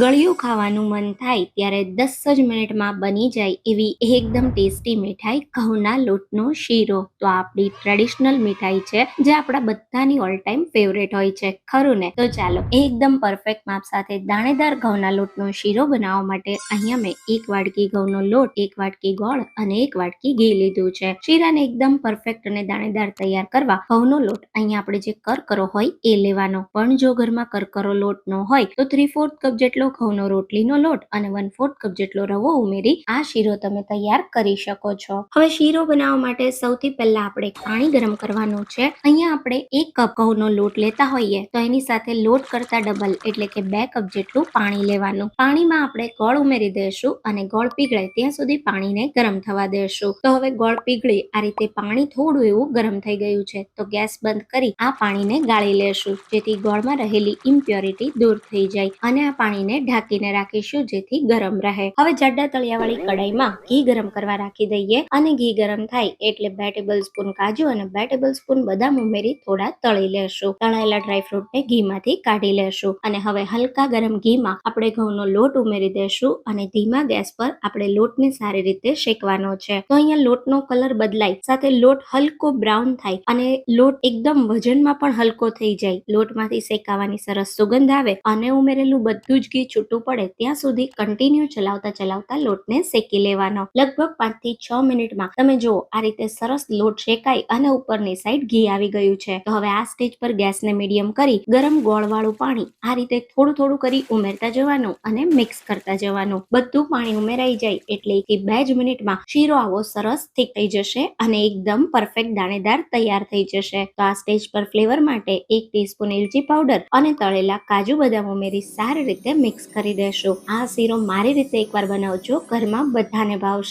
ગળ્યું ખાવાનું મન થાય ત્યારે દસ જ મિનિટમાં બની જાય એવી એકદમ ટેસ્ટી મીઠાઈ ઘઉંના લોટનો શીરો. તો આપણી ટ્રેડિશનલ મીઠાઈ છે, જે આપણા બધાની ઓલ ટાઈમ ફેવરેટ હોય છે. ખરું ને? તો ચાલો, એકદમ પરફેક્ટ માપ સાથે દાણેદાર ઘઉંના લોટનો શીરો બનાવવા માટે અહીંયા મેં એક વાડકી ઘઉંનો લોટ, એક વાડકી ગોળ અને એક વાડકી ઘી લીધું છે. શીરાને એકદમ પરફેક્ટ અને દાણેદાર તૈયાર કરવા ઘઉંનો લોટ અહીંયા આપણે જે કરકરો હોય એ લેવાનો. પણ જો ઘરમાં કરકરો લોટ ન હોય, તો થ્રી ફોર્થ કપ જેટલો ઘઉંનો રોટલીનો લોટ અને વન ફોર્થ કપ જેટલો રવો ઉમેરી આ શીરો તમે તૈયાર કરી શકો છો. હવે શીરો બનાવવા માટે સૌથી પહેલા આપણે પાણી ગરમ કરવાનું છે. અહીંયા આપણે એક કપ ઘઉંનો લોટ લેતા હોઈએ તો એની સાથે લોટ કરતા ડબલ એટલે કે બે કપ જેટલું પાણી લેવાનું. પાણીમાં આપણે ગોળ ઉમેરી દઈશું અને ગોળ પીગળે ત્યાં સુધી પાણીને ગરમ થવા દેશું તો હવે ગોળ પીગળી આ રીતે પાણી થોડું એવું ગરમ થઈ ગયું છે તો ગેસ બંધ કરી આ પાણીને ગાળી લેશું જેથી ગોળમાં રહેલી ઇમ્પ્યોરિટી દૂર થઈ જાય અને આ પાણીને ઢાંકીને રાખીશું જેથી ગરમ રહે. હવે જાડા તળિયાવાળી કડાઈમાં ઘી ગરમ કરવા રાખી દઈએ અને ઘી ગરમ થાય એટલે બે ટેબલ સ્પૂન કાજુ અને બે ટેબલ સ્પૂન બદામ ઉમેરી થોડા તળી લેશું. તળાયેલા ડ્રાયફ્રૂટને ઘીમાંથી કાઢી લેશું. અને હવે હલકા ગરમ ઘીમાં આપણે ઘઉંનો લોટ ઉમેરી દેશું અને ધીમા ગેસ પર આપણે લોટને સારી રીતે શેકવાનો છે. તો અહીંયા લોટનો કલર બદલાય, સાથે લોટ હલકો બ્રાઉન થાય અને લોટ એકદમ વજનમાં પણ હલકો થઈ જાય. લોટમાંથી શેકાવાની સરસ સુગંધ આવે અને ઉમેરેલું બધું જ ઘી છૂટું પડે ત્યાં સુધી કન્ટિન્યુ ચલાવતા ચલાવતા લોટને શેકી લેવાનો. લગભગ પાંચથી છ મિનિટમાં તમે જુઓ, આ રીતે સરસ લોટ શેકાય અને ઉપરની સાઈડ ઘી આવી ગયું છે. તો હવે આ સ્ટેજ પર ગેસને મીડિયમ કરી ગરમ ગોળવાળું પાણી આ રીતે થોડું થોડું કરી ઉમેરતા જવાનું અને મિક્સ કરતા જવાનું. બધું પાણી ઉમેરાઈ જાય એટલે કે બે જ મિનિટમાં શીરો આવો સરસ થીક થઈ જશે અને એકદમ પરફેક્ટ દાણેદાર તૈયાર થઈ જશે. તો આ સ્ટેજ પર ફ્લેવર માટે એક ટીસ્પૂન એલચી પાવડર અને તળેલા કાજુ બદામ ઉમેરી સારી રીતે મિક્સ કરી દેશું. આ શીરો મારી રીતે એકવાર બનાવજો. ઘરમાં બધાને ભાવશે.